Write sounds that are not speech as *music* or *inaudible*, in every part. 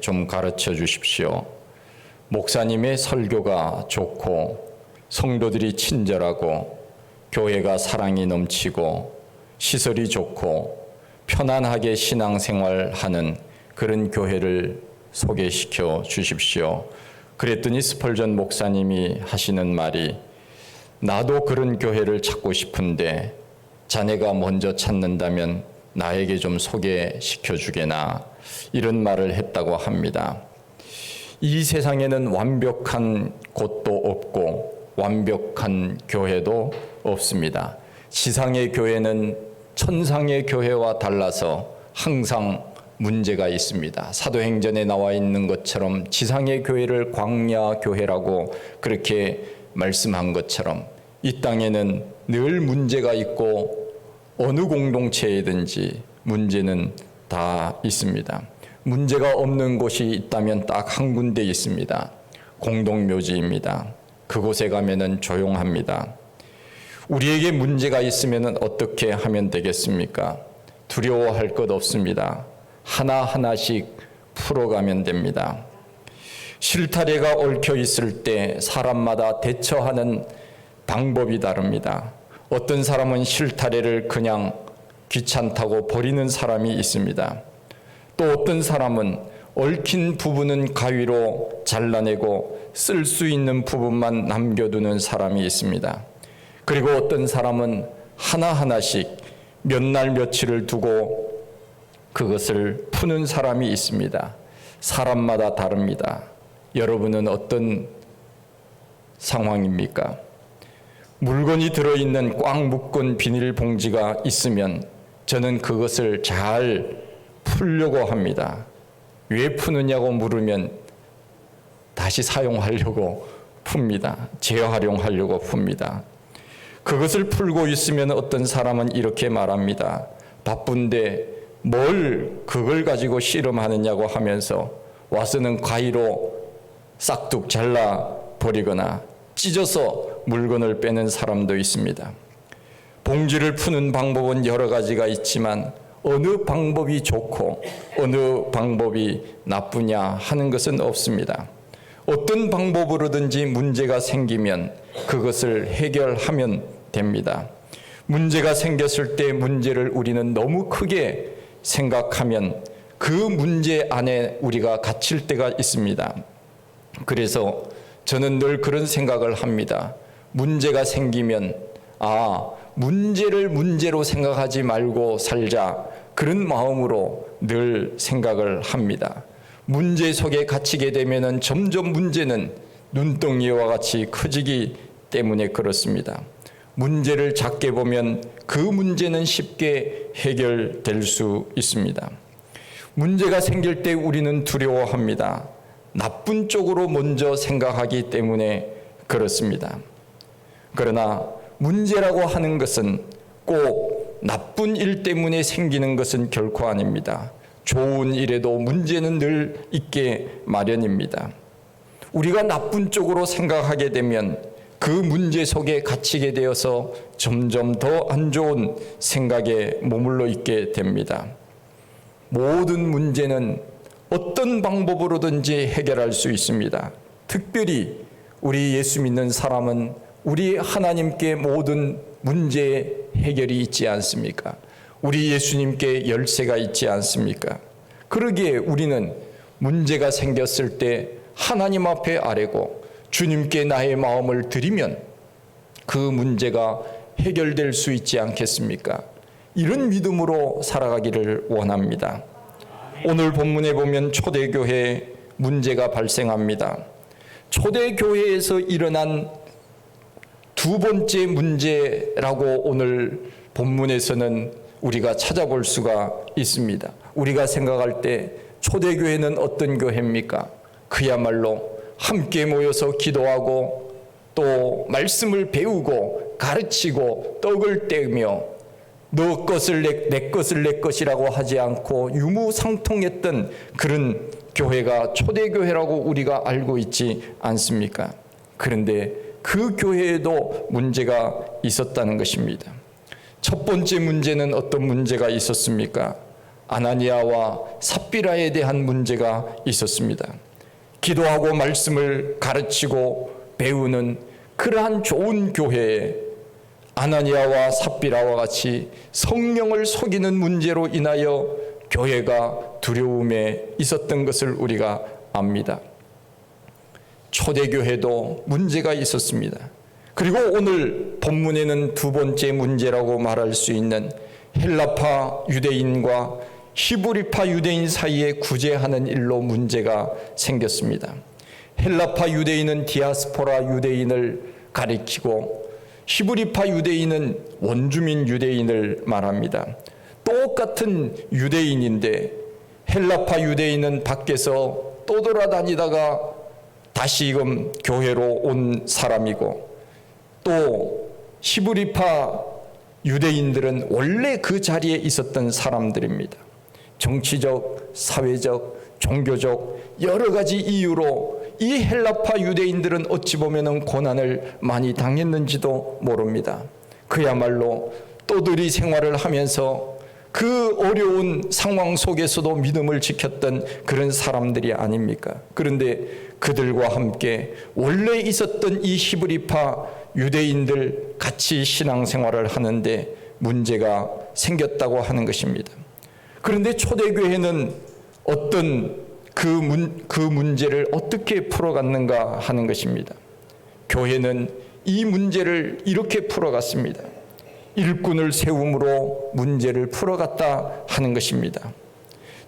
좀 가르쳐 주십시오. 목사님의 설교가 좋고 성도들이 친절하고 교회가 사랑이 넘치고 시설이 좋고 편안하게 신앙생활 하는 그런 교회를 소개시켜 주십시오. 그랬더니 스펄전 목사님이 하시는 말이 나도 그런 교회를 찾고 싶은데 자네가 먼저 찾는다면 나에게 좀 소개시켜 주게나 이런 말을 했다고 합니다. 이 세상에는 완벽한 곳도 없고 완벽한 교회도 없습니다. 지상의 교회는 천상의 교회와 달라서 항상 문제가 있습니다. 사도행전에 나와 있는 것처럼 지상의 교회를 광야 교회라고 그렇게 말씀한 것처럼 이 땅에는 늘 문제가 있고 어느 공동체에든지 문제는 다 있습니다. 문제가 없는 곳이 있다면 딱 한 군데 있습니다. 공동묘지입니다. 그곳에 가면은 조용합니다. 우리에게 문제가 있으면 어떻게 하면 되겠습니까? 두려워할 것 없습니다. 하나하나씩 풀어가면 됩니다. 실타래가 얽혀 있을 때 사람마다 대처하는 방법이 다릅니다. 어떤 사람은 실타래를 그냥 귀찮다고 버리는 사람이 있습니다. 또 어떤 사람은 얽힌 부분은 가위로 잘라내고 쓸 수 있는 부분만 남겨두는 사람이 있습니다. 그리고 어떤 사람은 하나하나씩 몇 날 며칠을 두고 그것을 푸는 사람이 있습니다. 사람마다 다릅니다. 여러분은 어떤 상황입니까? 물건이 들어있는 꽉 묶은 비닐봉지가 있으면 저는 그것을 잘 풀려고 합니다. 왜 푸느냐고 물으면 다시 사용하려고 풉니다. 재활용하려고 풉니다. 그것을 풀고 있으면 어떤 사람은 이렇게 말합니다. 바쁜데 뭘 그걸 가지고 씨름하느냐고 하면서 와서는 가위로 싹둑 잘라 버리거나 찢어서 물건을 빼는 사람도 있습니다. 봉지를 푸는 방법은 여러 가지가 있지만 어느 방법이 좋고 어느 방법이 나쁘냐 하는 것은 없습니다. 어떤 방법으로든지 문제가 생기면 그것을 해결하면 됩니다. 문제가 생겼을 때 문제를 우리는 너무 크게 생각하면 그 문제 안에 우리가 갇힐 때가 있습니다. 그래서 저는 늘 그런 생각을 합니다. 문제가 생기면 아, 문제를 문제로 생각하지 말고 살자. 그런 마음으로 늘 생각을 합니다. 문제 속에 갇히게 되면은 점점 문제는 눈덩이와 같이 커지기 때문에 그렇습니다. 문제를 작게 보면 그 문제는 쉽게 해결될 수 있습니다. 문제가 생길 때 우리는 두려워합니다. 나쁜 쪽으로 먼저 생각하기 때문에 그렇습니다. 그러나 문제라고 하는 것은 꼭 나쁜 일 때문에 생기는 것은 결코 아닙니다. 좋은 일에도 문제는 늘 있게 마련입니다. 우리가 나쁜 쪽으로 생각하게 되면 그 문제 속에 갇히게 되어서 점점 더 안 좋은 생각에 머물러 있게 됩니다. 모든 문제는 어떤 방법으로든지 해결할 수 있습니다. 특별히 우리 예수 믿는 사람은 우리 하나님께 모든 문제의 해결이 있지 않습니까? 우리 예수님께 열쇠가 있지 않습니까? 그러기에 우리는 문제가 생겼을 때 하나님 앞에 아뢰고 주님께 나의 마음을 드리면 그 문제가 해결될 수 있지 않겠습니까? 이런 믿음으로 살아가기를 원합니다. 오늘 본문에 보면 초대교회 문제가 발생합니다. 초대교회에서 일어난 두 번째 문제라고 오늘 본문에서는 우리가 찾아볼 수가 있습니다. 우리가 생각할 때 초대교회는 어떤 교회입니까? 그야말로 함께 모여서 기도하고 또 말씀을 배우고 가르치고 떡을 떼며 너 것을 내, 내 것을 내 것이라고 하지 않고 유무상통했던 그런 교회가 초대교회라고 우리가 알고 있지 않습니까? 그런데 그 교회에도 문제가 있었다는 것입니다. 첫 번째 문제는 어떤 문제가 있었습니까? 아나니아와 삽비라에 대한 문제가 있었습니다. 기도하고 말씀을 가르치고 배우는 그러한 좋은 교회에 아나니아와 삽비라와 같이 성령을 속이는 문제로 인하여 교회가 두려움에 있었던 것을 우리가 압니다. 초대교회도 문제가 있었습니다. 그리고 오늘 본문에는 두 번째 문제라고 말할 수 있는 헬라파 유대인과 히브리파 유대인 사이에 구제하는 일로 문제가 생겼습니다. 헬라파 유대인은 디아스포라 유대인을 가리키고 히브리파 유대인은 원주민 유대인을 말합니다. 똑같은 유대인인데 헬라파 유대인은 밖에서 떠돌아다니다가 다시금 교회로 온 사람이고 또 히브리파 유대인들은 원래 그 자리에 있었던 사람들입니다. 정치적, 사회적, 종교적 여러 가지 이유로 이 헬라파 유대인들은 어찌 보면 고난을 많이 당했는지도 모릅니다. 그야말로 또들이 생활을 하면서 그 어려운 상황 속에서도 믿음을 지켰던 그런 사람들이 아닙니까? 그런데 그들과 함께 원래 있었던 이 히브리파 유대인들 같이 신앙생활을 하는데 문제가 생겼다고 하는 것입니다. 그런데 초대교회는 어떤 그, 문, 그 문제를 어떻게 풀어갔는가 하는 것입니다. 교회는 이 문제를 이렇게 풀어갔습니다. 일꾼을 세움으로 문제를 풀어갔다 하는 것입니다.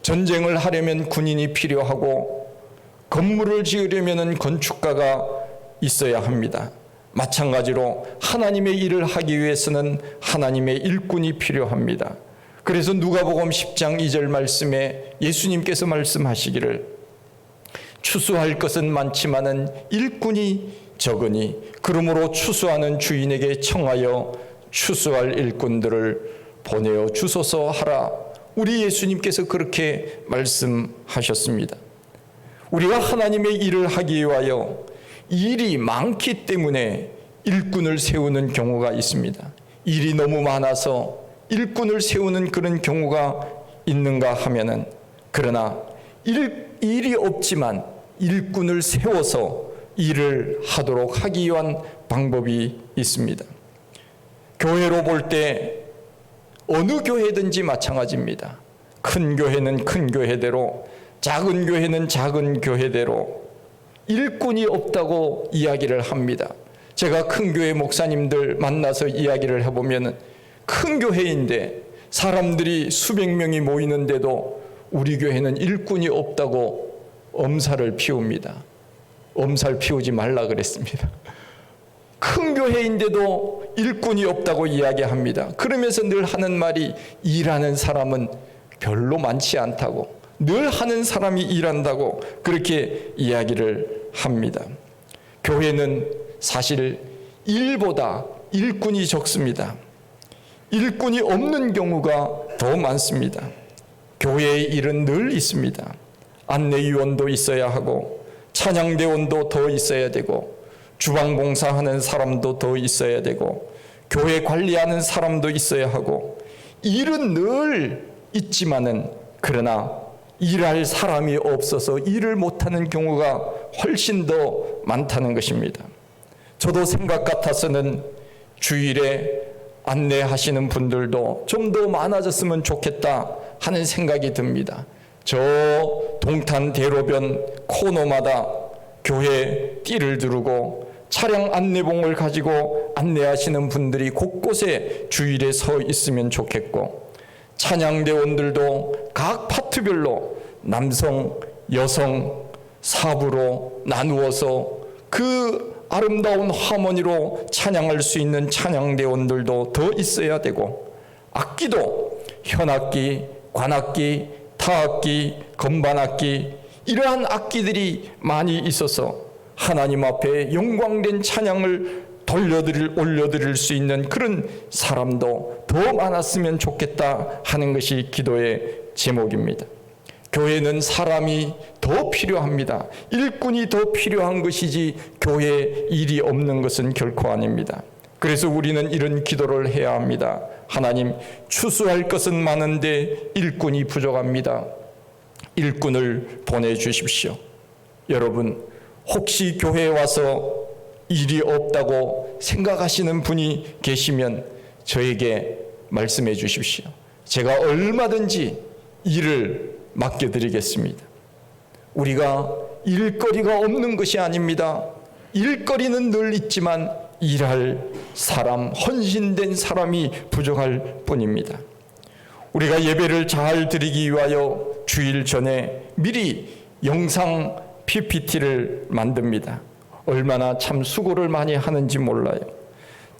전쟁을 하려면 군인이 필요하고 건물을 지으려면 건축가가 있어야 합니다. 마찬가지로 하나님의 일을 하기 위해서는 하나님의 일꾼이 필요합니다. 그래서 누가복음 10장 2절 말씀에 예수님께서 말씀하시기를 추수할 것은 많지만은 일꾼이 적으니 그러므로 추수하는 주인에게 청하여 추수할 일꾼들을 보내어 주소서 하라. 우리 예수님께서 그렇게 말씀하셨습니다. 우리가 하나님의 일을 하기 위하여 일이 많기 때문에 일꾼을 세우는 경우가 있습니다. 일이 너무 많아서 일꾼을 세우는 그런 경우가 있는가 하면은 그러나 일, 일이 없지만 일꾼을 세워서 일을 하도록 하기 위한 방법이 있습니다. 교회로 볼 때 어느 교회든지 마찬가지입니다. 큰 교회는 큰 교회대로, 작은 교회는 작은 교회대로 일꾼이 없다고 이야기를 합니다. 제가 큰 교회 목사님들 만나서 이야기를 해보면 큰 교회인데 사람들이 수백 명이 모이는데도 우리 교회는 일꾼이 없다고 엄살을 피웁니다. 엄살 피우지 말라 그랬습니다. 큰 교회인데도 일꾼이 없다고 이야기합니다. 그러면서 늘 하는 말이 일하는 사람은 별로 많지 않다고 늘 하는 사람이 일한다고 그렇게 이야기를 합니다. 교회는 사실 일보다 일꾼이 적습니다. 일꾼이 없는 경우가 더 많습니다. 교회의 일은 늘 있습니다. 안내위원도 있어야 하고 찬양대원도 더 있어야 되고 주방봉사하는 사람도 더 있어야 되고 교회 관리하는 사람도 있어야 하고 일은 늘 있지만은 그러나 일할 사람이 없어서 일을 못하는 경우가 훨씬 더 많다는 것입니다. 저도 생각 같아서는 주일에 안내하시는 분들도 좀 더 많아졌으면 좋겠다 하는 생각이 듭니다. 저 동탄 대로변 코너마다 교회 띠를 두르고 차량 안내봉을 가지고 안내하시는 분들이 곳곳에 주일에 서 있으면 좋겠고 찬양대원들도 각 파트별로 남성, 여성, 사부로 나누어서 그 아름다운 하모니로 찬양할 수 있는 찬양대원들도 더 있어야 되고 악기도 현악기, 관악기, 타악기, 건반악기 이러한 악기들이 많이 있어서 하나님 앞에 영광된 찬양을 돌려드릴 올려드릴 수 있는 그런 사람도 더 많았으면 좋겠다 하는 것이 기도의 제목입니다. 교회는 사람이 더 필요합니다. 일꾼이 더 필요한 것이지 교회 일이 없는 것은 결코 아닙니다. 그래서 우리는 이런 기도를 해야 합니다. 하나님, 추수할 것은 많은데 일꾼이 부족합니다. 일꾼을 보내주십시오. 여러분, 혹시 교회에 와서 일이 없다고 생각하시는 분이 계시면 저에게 말씀해 주십시오. 제가 얼마든지 일을 맡겨드리겠습니다. 우리가 일거리가 없는 것이 아닙니다. 일거리는 늘 있지만 일할 사람, 헌신된 사람이 부족할 뿐입니다. 우리가 예배를 잘 드리기 위하여 주일 전에 미리 영상 PPT를 만듭니다. 얼마나 참 수고를 많이 하는지 몰라요.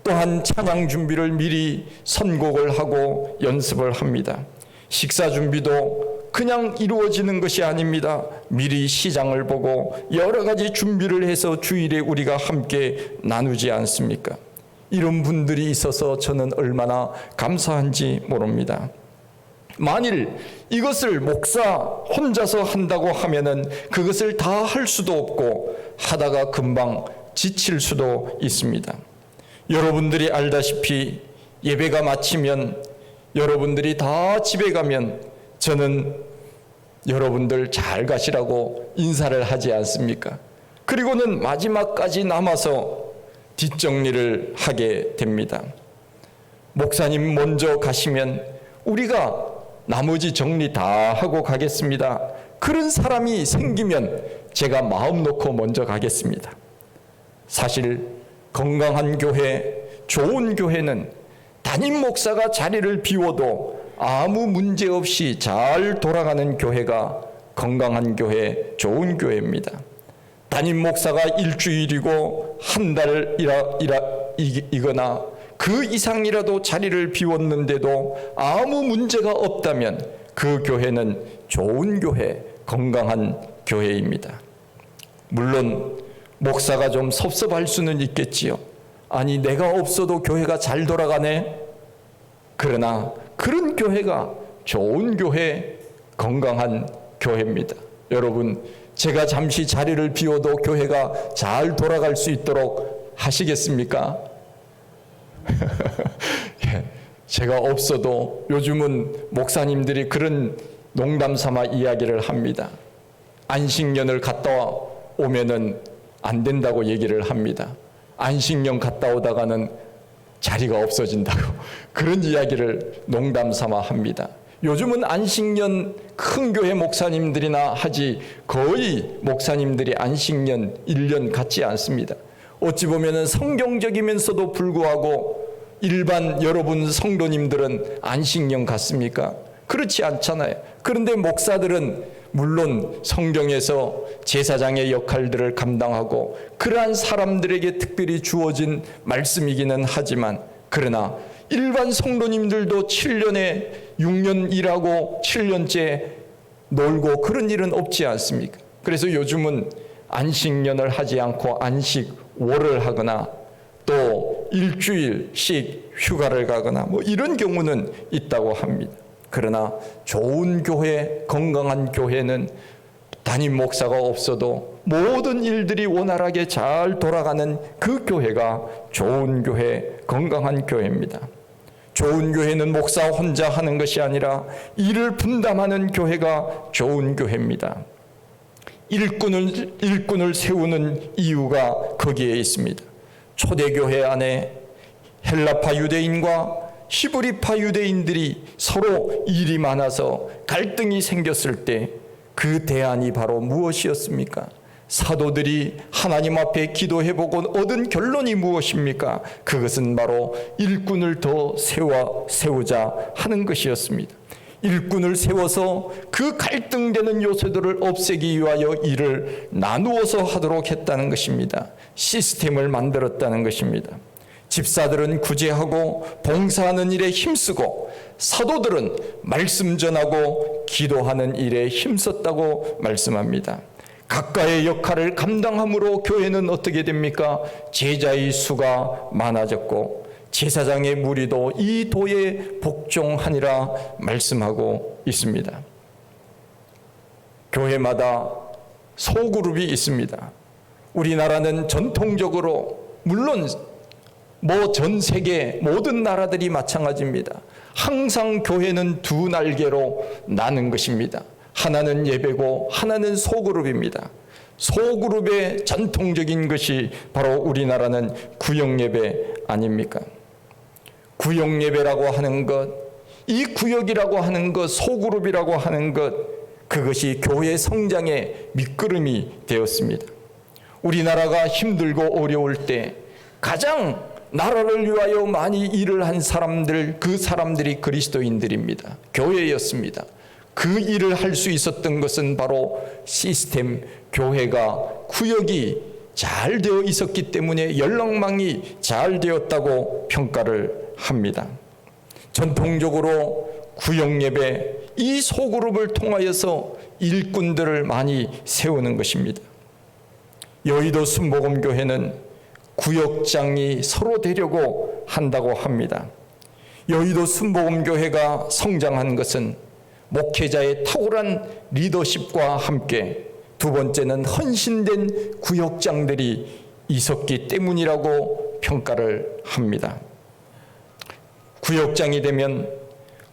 또한 찬양 준비를 미리 선곡을 하고 연습을 합니다. 식사 준비도 그냥 이루어지는 것이 아닙니다. 미리 시장을 보고 여러 가지 준비를 해서 주일에 우리가 함께 나누지 않습니까? 이런 분들이 있어서 저는 얼마나 감사한지 모릅니다. 만일 이것을 목사 혼자서 한다고 하면은 그것을 다 할 수도 없고 하다가 금방 지칠 수도 있습니다. 여러분들이 알다시피 예배가 마치면 여러분들이 다 집에 가면 저는 여러분들 잘 가시라고 인사를 하지 않습니까? 그리고는 마지막까지 남아서 뒷정리를 하게 됩니다. 목사님 먼저 가시면 우리가 나머지 정리 다 하고 가겠습니다. 그런 사람이 생기면 제가 마음 놓고 먼저 가겠습니다. 사실 건강한 교회, 좋은 교회는 담임 목사가 자리를 비워도 아무 문제 없이 잘 돌아가는 교회가 건강한 교회, 좋은 교회입니다. 담임 목사가 일주일이고 한 달 이거나 그 이상이라도 자리를 비웠는데도 아무 문제가 없다면 그 교회는 좋은 교회, 건강한 교회입니다. 물론 목사가 좀 섭섭할 수는 있겠지요. 아니 내가 없어도 교회가 잘 돌아가네. 그러나 그런 교회가 좋은 교회, 건강한 교회입니다. 여러분, 제가 잠시 자리를 비워도 교회가 잘 돌아갈 수 있도록 하시겠습니까? *laughs* 예, 제가 없어도 요즘은 목사님들이 그런 농담 삼아 이야기를 합니다. 안식년을 갔다 오면은 안 된다고 얘기를 합니다. 안식년 갔다 오다가는 자리가 없어진다고 그런 이야기를 농담 삼아 합니다. 요즘은 안식년 큰 교회 목사님들이나 하지 거의 목사님들이 안식년 1년 갖지 않습니다. 어찌 보면은 성경적이면서도 불구하고 일반 여러분 성도님들은 안식년 같습니까? 그렇지 않잖아요. 그런데 목사들은 물론 성경에서 제사장의 역할들을 감당하고 그러한 사람들에게 특별히 주어진 말씀이기는 하지만 그러나 일반 성도님들도 7년에 6년 일하고 7년째 놀고 그런 일은 없지 않습니까? 그래서 요즘은 안식년을 하지 않고 안식월을 하거나 또 일주일씩 휴가를 가거나 뭐 이런 경우는 있다고 합니다. 그러나 좋은 교회, 건강한 교회는 담임 목사가 없어도 모든 일들이 원활하게 잘 돌아가는 그 교회가 좋은 교회, 건강한 교회입니다. 좋은 교회는 목사 혼자 하는 것이 아니라 일을 분담하는 교회가 좋은 교회입니다. 일꾼을, 일꾼을 세우는 이유가 거기에 있습니다. 초대교회 안에 헬라파 유대인과 히브리파 유대인들이 서로 일이 많아서 갈등이 생겼을 때 그 대안이 바로 무엇이었습니까? 사도들이 하나님 앞에 기도해보고 얻은 결론이 무엇입니까? 그것은 바로 일꾼을 더 세워 세우자 하는 것이었습니다. 일꾼을 세워서 그 갈등되는 요소들을 없애기 위하여 일을 나누어서 하도록 했다는 것입니다. 시스템을 만들었다는 것입니다. 집사들은 구제하고 봉사하는 일에 힘쓰고 사도들은 말씀 전하고 기도하는 일에 힘썼다고 말씀합니다. 각가의 역할을 감당함으로 교회는 어떻게 됩니까? 제자의 수가 많아졌고 제사장의 무리도 이 도에 복종하니라 말씀하고 있습니다. 교회마다 소그룹이 있습니다. 우리나라는 전통적으로 물론 뭐 전 세계 모든 나라들이 마찬가지입니다. 항상 교회는 두 날개로 나는 것입니다. 하나는 예배고 하나는 소그룹입니다. 소그룹의 전통적인 것이 바로 우리나라는 구역 예배 아닙니까? 구역 예배라고 하는 것, 이 구역이라고 하는 것, 소그룹이라고 하는 것, 그것이 교회 성장의 밑거름이 되었습니다. 우리나라가 힘들고 어려울 때 가장 나라를 위하여 많이 일을 한 사람들, 그 사람들이 그리스도인들입니다. 교회였습니다. 그 일을 할 수 있었던 것은 바로 시스템, 교회가 구역이 잘 되어 있었기 때문에 연락망이 잘 되었다고 평가를 합니다. 전통적으로 구역 예배 이 소그룹을 통하여서 일꾼들을 많이 세우는 것입니다. 여의도 순복음 교회는 구역장이 서로 되려고 한다고 합니다. 여의도 순복음 교회가 성장한 것은 목회자의 탁월한 리더십과 함께 두 번째는 헌신된 구역장들이 있었기 때문이라고 평가를 합니다. 구역장이 되면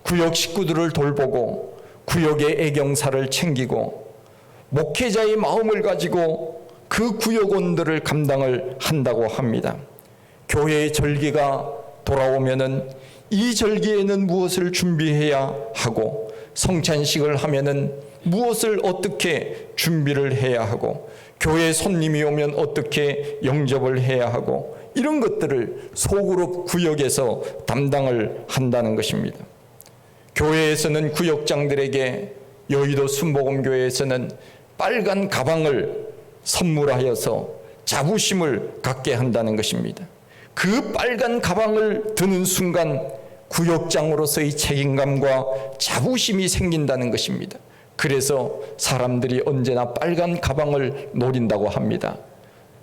구역 식구들을 돌보고 구역의 애경사를 챙기고 목회자의 마음을 가지고 그 구역원들을 감당을 한다고 합니다. 교회의 절기가 돌아오면은 이 절기에는 무엇을 준비해야 하고 성찬식을 하면은 무엇을 어떻게 준비를 해야 하고 교회 손님이 오면 어떻게 영접을 해야 하고 이런 것들을 소그룹 구역에서 담당을 한다는 것입니다. 교회에서는 구역장들에게 여의도 순복음교회에서는 빨간 가방을 선물하여서 자부심을 갖게 한다는 것입니다. 그 빨간 가방을 드는 순간 구역장으로서의 책임감과 자부심이 생긴다는 것입니다. 그래서 사람들이 언제나 빨간 가방을 노린다고 합니다.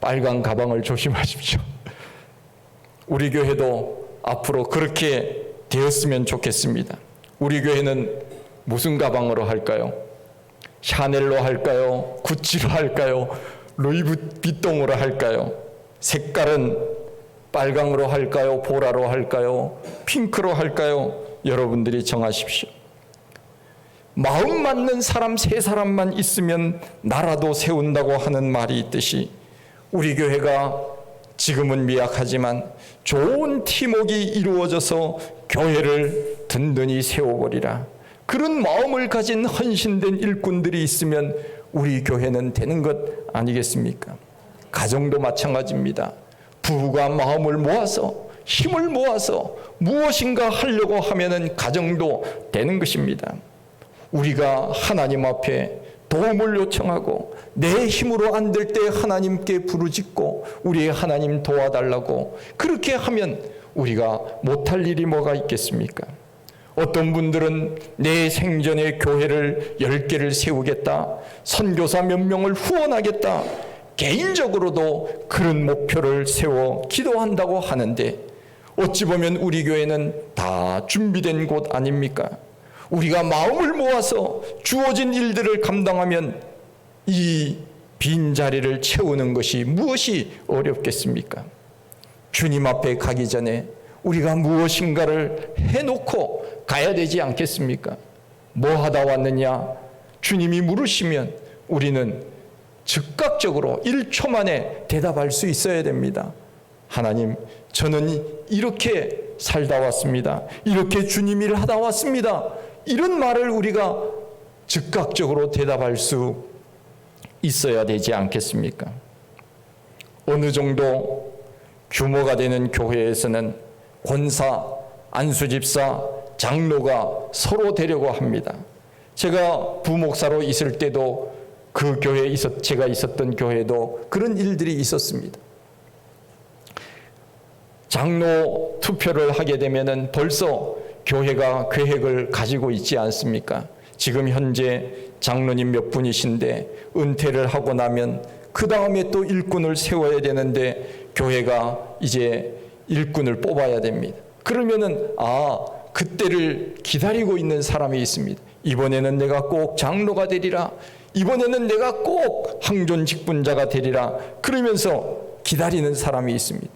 빨간 가방을 조심하십시오. 우리 교회도 앞으로 그렇게 되었으면 좋겠습니다. 우리 교회는 무슨 가방으로 할까요? 샤넬로 할까요? 구찌로 할까요? 루이비통으로 할까요? 색깔은 빨강으로 할까요? 보라로 할까요? 핑크로 할까요? 여러분들이 정하십시오. 마음 맞는 사람 세 사람만 있으면 나라도 세운다고 하는 말이 있듯이 우리 교회가 지금은 미약하지만 좋은 팀웍이 이루어져서 교회를 든든히 세워버리라. 그런 마음을 가진 헌신된 일꾼들이 있으면 우리 교회는 되는 것 아니겠습니까? 가정도 마찬가지입니다. 부부가 마음을 모아서 힘을 모아서 무엇인가 하려고 하면은 가정도 되는 것입니다. 우리가 하나님 앞에 도움을 요청하고 내 힘으로 안 될 때 하나님께 부르짖고 우리의 하나님 도와달라고 그렇게 하면 우리가 못할 일이 뭐가 있겠습니까? 어떤 분들은 내 생전에 교회를 열 개를 세우겠다. 선교사 몇 명을 후원하겠다. 개인적으로도 그런 목표를 세워 기도한다고 하는데 어찌 보면 우리 교회는 다 준비된 곳 아닙니까? 우리가 마음을 모아서 주어진 일들을 감당하면 이 빈자리를 채우는 것이 무엇이 어렵겠습니까? 주님 앞에 가기 전에 우리가 무엇인가를 해놓고 가야 되지 않겠습니까? 뭐 하다 왔느냐? 주님이 물으시면 우리는 즉각적으로 1초 만에 대답할 수 있어야 됩니다. 하나님, 저는 이렇게 살다 왔습니다. 이렇게 주님 일을 하다 왔습니다. 이런 말을 우리가 즉각적으로 대답할 수 있어야 되지 않겠습니까? 어느 정도 규모가 되는 교회에서는 권사, 안수집사, 장로가 서로 되려고 합니다. 제가 부목사로 있을 때도 그 교회에 있었, 제가 있었던 교회도 그런 일들이 있었습니다. 장로 투표를 하게 되면은 벌써 교회가 계획을 가지고 있지 않습니까? 지금 현재 장로님 몇 분이신데 은퇴를 하고 나면 그 다음에 또 일꾼을 세워야 되는데 교회가 이제 일꾼을 뽑아야 됩니다. 그러면은 아 그때를 기다리고 있는 사람이 있습니다. 이번에는 내가 꼭 장로가 되리라. 이번에는 내가 꼭 항존 직분자가 되리라. 그러면서 기다리는 사람이 있습니다.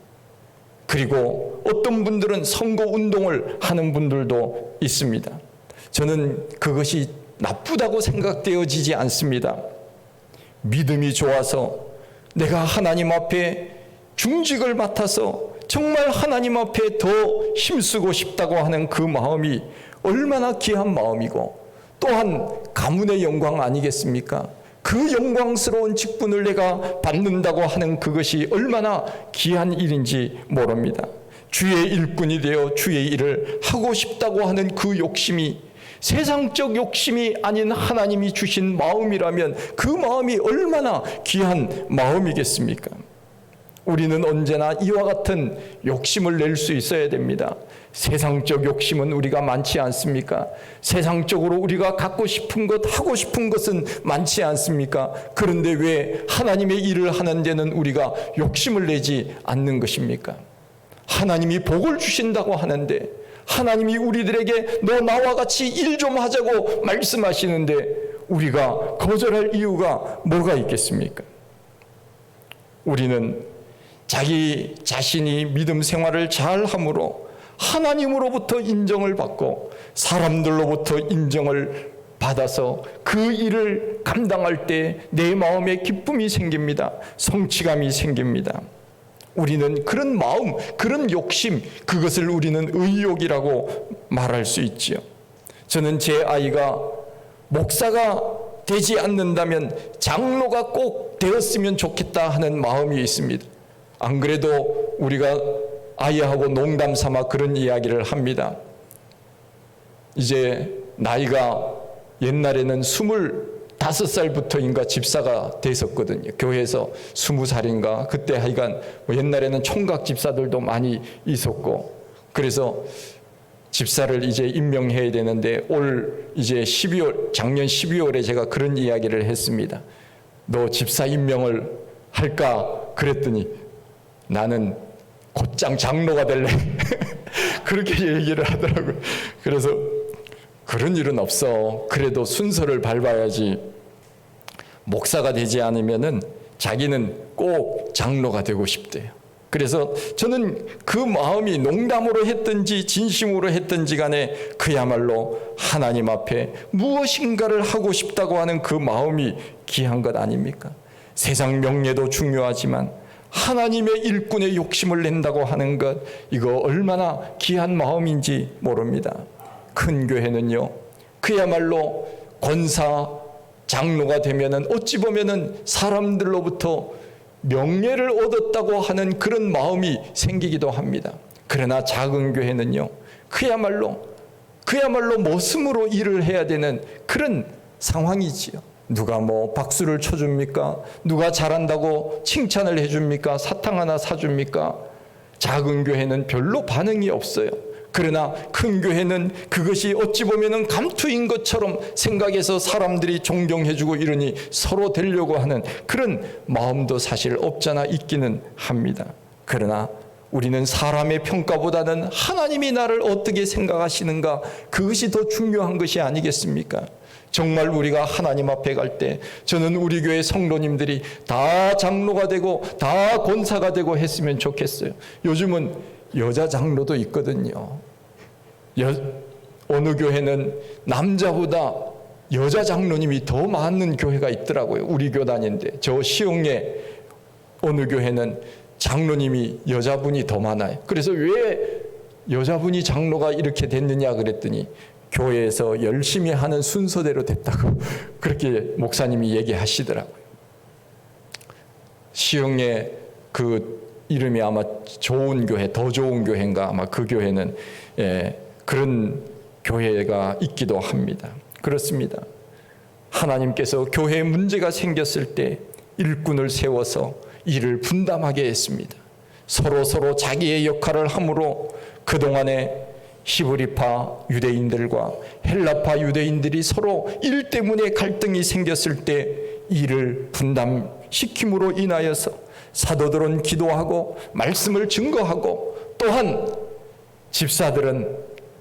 그리고 어떤 분들은 선거 운동을 하는 분들도 있습니다. 저는 그것이 나쁘다고 생각되어지지 않습니다. 믿음이 좋아서 내가 하나님 앞에 중직을 맡아서 정말 하나님 앞에 더 힘쓰고 싶다고 하는 그 마음이 얼마나 귀한 마음이고 또한 가문의 영광 아니겠습니까? 그 영광스러운 직분을 내가 받는다고 하는 그것이 얼마나 귀한 일인지 모릅니다. 주의 일꾼이 되어 주의 일을 하고 싶다고 하는 그 욕심이 세상적 욕심이 아닌 하나님이 주신 마음이라면 그 마음이 얼마나 귀한 마음이겠습니까? 우리는 언제나 이와 같은 욕심을 낼 수 있어야 됩니다. 세상적 욕심은 우리가 많지 않습니까? 세상적으로 우리가 갖고 싶은 것, 하고 싶은 것은 많지 않습니까? 그런데 왜 하나님의 일을 하는 데는 우리가 욕심을 내지 않는 것입니까? 하나님이 복을 주신다고 하는데 하나님이 우리들에게 너 나와 같이 일 좀 하자고 말씀하시는데 우리가 거절할 이유가 뭐가 있겠습니까? 우리는 자기 자신이 믿음 생활을 잘 함으로 하나님으로부터 인정을 받고 사람들로부터 인정을 받아서 그 일을 감당할 때 내 마음에 기쁨이 생깁니다. 성취감이 생깁니다. 우리는 그런 마음, 그런 욕심, 그것을 우리는 의욕이라고 말할 수 있지요. 저는 제 아이가 목사가 되지 않는다면 장로가 꼭 되었으면 좋겠다 하는 마음이 있습니다. 안 그래도 우리가 아이하고 농담 삼아 그런 이야기를 합니다. 이제 나이가 옛날에는 스물다섯 살부터인가 집사가 됐었거든요. 교회에서 스무 살인가 그때 하여간 뭐 옛날에는 총각 집사들도 많이 있었고 그래서 집사를 이제 임명해야 되는데 올 이제 12월 작년 12월에 제가 그런 이야기를 했습니다. 너 집사 임명을 할까 그랬더니 나는 곧장 장로가 될래. *laughs* 그렇게 얘기를 하더라고요. 그래서 그런 일은 없어. 그래도 순서를 밟아야지. 목사가 되지 않으면은 자기는 꼭 장로가 되고 싶대요. 그래서 저는 그 마음이 농담으로 했든지 진심으로 했든지 간에 그야말로 하나님 앞에 무엇인가를 하고 싶다고 하는 그 마음이 귀한 것 아닙니까? 세상 명예도 중요하지만 하나님의 일꾼의 욕심을 낸다고 하는 것 이거 얼마나 귀한 마음인지 모릅니다. 큰 교회는요. 그야말로 권사 장로가 되면은 어찌 보면은 사람들로부터 명예를 얻었다고 하는 그런 마음이 생기기도 합니다. 그러나 작은 교회는요. 그야말로 그야말로 모습으로 일을 해야 되는 그런 상황이지요. 누가 뭐 박수를 쳐줍니까? 누가 잘한다고 칭찬을 해줍니까? 사탕 하나 사줍니까? 작은 교회는 별로 반응이 없어요. 그러나 큰 교회는 그것이 어찌 보면은 감투인 것처럼 생각해서 사람들이 존경해주고 이러니 서로 되려고 하는 그런 마음도 사실 없잖아 있기는 합니다. 그러나 우리는 사람의 평가보다는 하나님이 나를 어떻게 생각하시는가 그것이 더 중요한 것이 아니겠습니까? 정말 우리가 하나님 앞에 갈 때 저는 우리 교회 성도님들이 다 장로가 되고 다 권사가 되고 했으면 좋겠어요. 요즘은 여자 장로도 있거든요. 여, 어느 교회는 남자보다 여자 장로님이 더 많은 교회가 있더라고요. 우리 교단인데 저 시흥에 어느 교회는 장로님이 여자분이 더 많아요. 그래서 왜 여자분이 장로가 이렇게 됐느냐 그랬더니 교회에서 열심히 하는 순서대로 됐다고 *laughs* 그렇게 목사님이 얘기하시더라고요. 시흥에 그 이름이 아마 좋은 교회, 더 좋은 교회인가 아마 그 교회는 예, 그런 교회가 있기도 합니다. 그렇습니다. 하나님께서 교회에 문제가 생겼을 때 일꾼을 세워서 일을 분담하게 했습니다. 서로 서로 자기의 역할을 함으로 그동안에 히브리파 유대인들과 헬라파 유대인들이 서로 일 때문에 갈등이 생겼을 때 일을 분담시킴으로 인하여서 사도들은 기도하고 말씀을 증거하고 또한 집사들은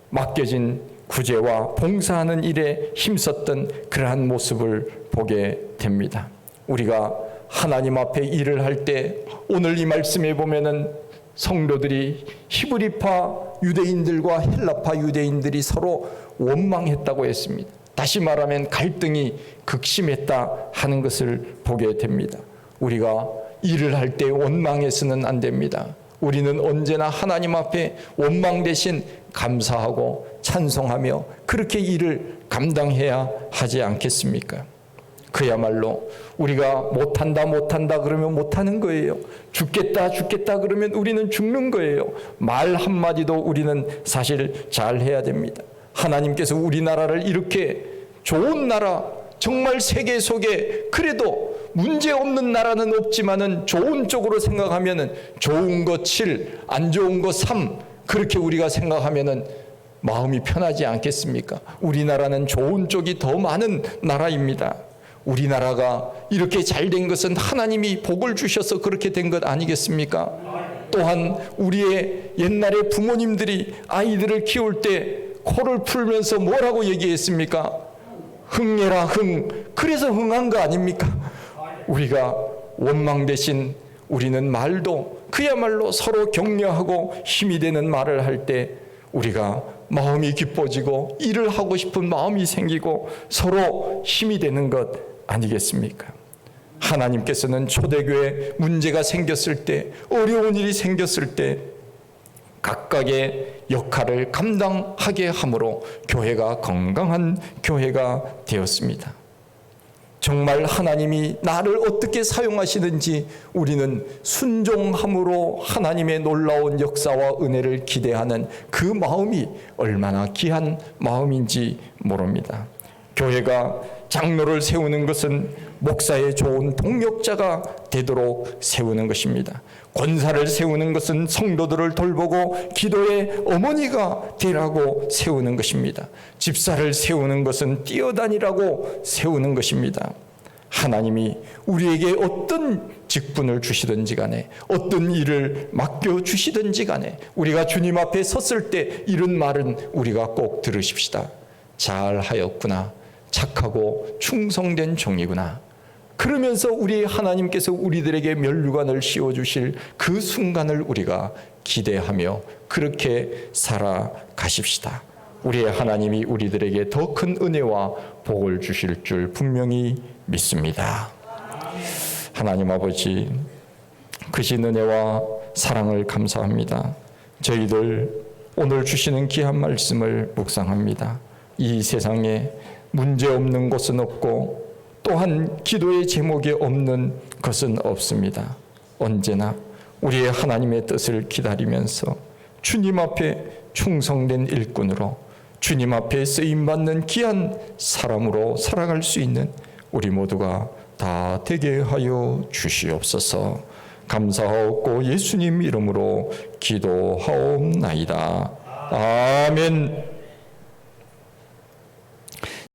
맡겨진 구제와 봉사하는 일에 힘썼던 그러한 모습을 보게 됩니다. 우리가 하나님 앞에 일을 할 때 오늘 이 말씀에 보면은 성도들이 히브리파 유대인들과 헬라파 유대인들이 서로 원망했다고 했습니다. 다시 말하면 갈등이 극심했다 하는 것을 보게 됩니다. 우리가 일을 할 때 원망해서는 안 됩니다. 우리는 언제나 하나님 앞에 원망 대신 감사하고 찬송하며 그렇게 일을 감당해야 하지 않겠습니까? 그야말로 우리가 못한다 못한다 그러면 못하는 거예요. 죽겠다 죽겠다 그러면 우리는 죽는 거예요. 말 한마디도 우리는 사실 잘 해야 됩니다. 하나님께서 우리나라를 이렇게 좋은 나라 정말 세계 속에 그래도 문제 없는 나라는 없지만은 좋은 쪽으로 생각하면은 좋은 거 7, 안 좋은 거 3, 그렇게 우리가 생각하면은 마음이 편하지 않겠습니까? 우리나라는 좋은 쪽이 더 많은 나라입니다. 우리나라가 이렇게 잘 된 것은 하나님이 복을 주셔서 그렇게 된 것 아니겠습니까? 또한 우리의 옛날에 부모님들이 아이들을 키울 때 코를 풀면서 뭐라고 얘기했습니까? 흥해라 흥. 그래서 흥한 거 아닙니까? 우리가 원망 대신 우리는 말도 그야말로 서로 격려하고 힘이 되는 말을 할 때 우리가 마음이 기뻐지고 일을 하고 싶은 마음이 생기고 서로 힘이 되는 것 아니겠습니까? 하나님께서는 초대교회 문제가 생겼을 때 어려운 일이 생겼을 때 각각의 역할을 감당하게 함으로 교회가 건강한 교회가 되었습니다. 정말 하나님이 나를 어떻게 사용하시는지 우리는 순종함으로 하나님의 놀라운 역사와 은혜를 기대하는 그 마음이 얼마나 귀한 마음인지 모릅니다. 교회가 장로를 세우는 것은 목사의 좋은 동력자가 되도록 세우는 것입니다. 권사를 세우는 것은 성도들을 돌보고 기도의 어머니가 되라고 세우는 것입니다. 집사를 세우는 것은 뛰어다니라고 세우는 것입니다. 하나님이 우리에게 어떤 직분을 주시든지 간에 어떤 일을 맡겨 주시든지 간에 우리가 주님 앞에 섰을 때 이런 말은 우리가 꼭 들으십시다. 잘 하였구나. 착하고 충성된 종이구나. 그러면서 우리 하나님께서 우리들에게 면류관을 씌워 주실 그 순간을 우리가 기대하며 그렇게 살아가십시다. 우리의 하나님이 우리들에게 더 큰 은혜와 복을 주실 줄 분명히 믿습니다. 하나님 아버지, 크신 은혜와 사랑을 감사합니다. 저희들 오늘 주시는 귀한 말씀을 묵상합니다. 이 세상에 문제 없는 곳은 없고 또한 기도의 제목이 없는 것은 없습니다. 언제나 우리의 하나님의 뜻을 기다리면서 주님 앞에 충성된 일꾼으로 주님 앞에 쓰임 받는 귀한 사람으로 살아갈 수 있는 우리 모두가 다 되게 하여 주시옵소서. 감사하옵고 예수님 이름으로 기도하옵나이다. 아멘.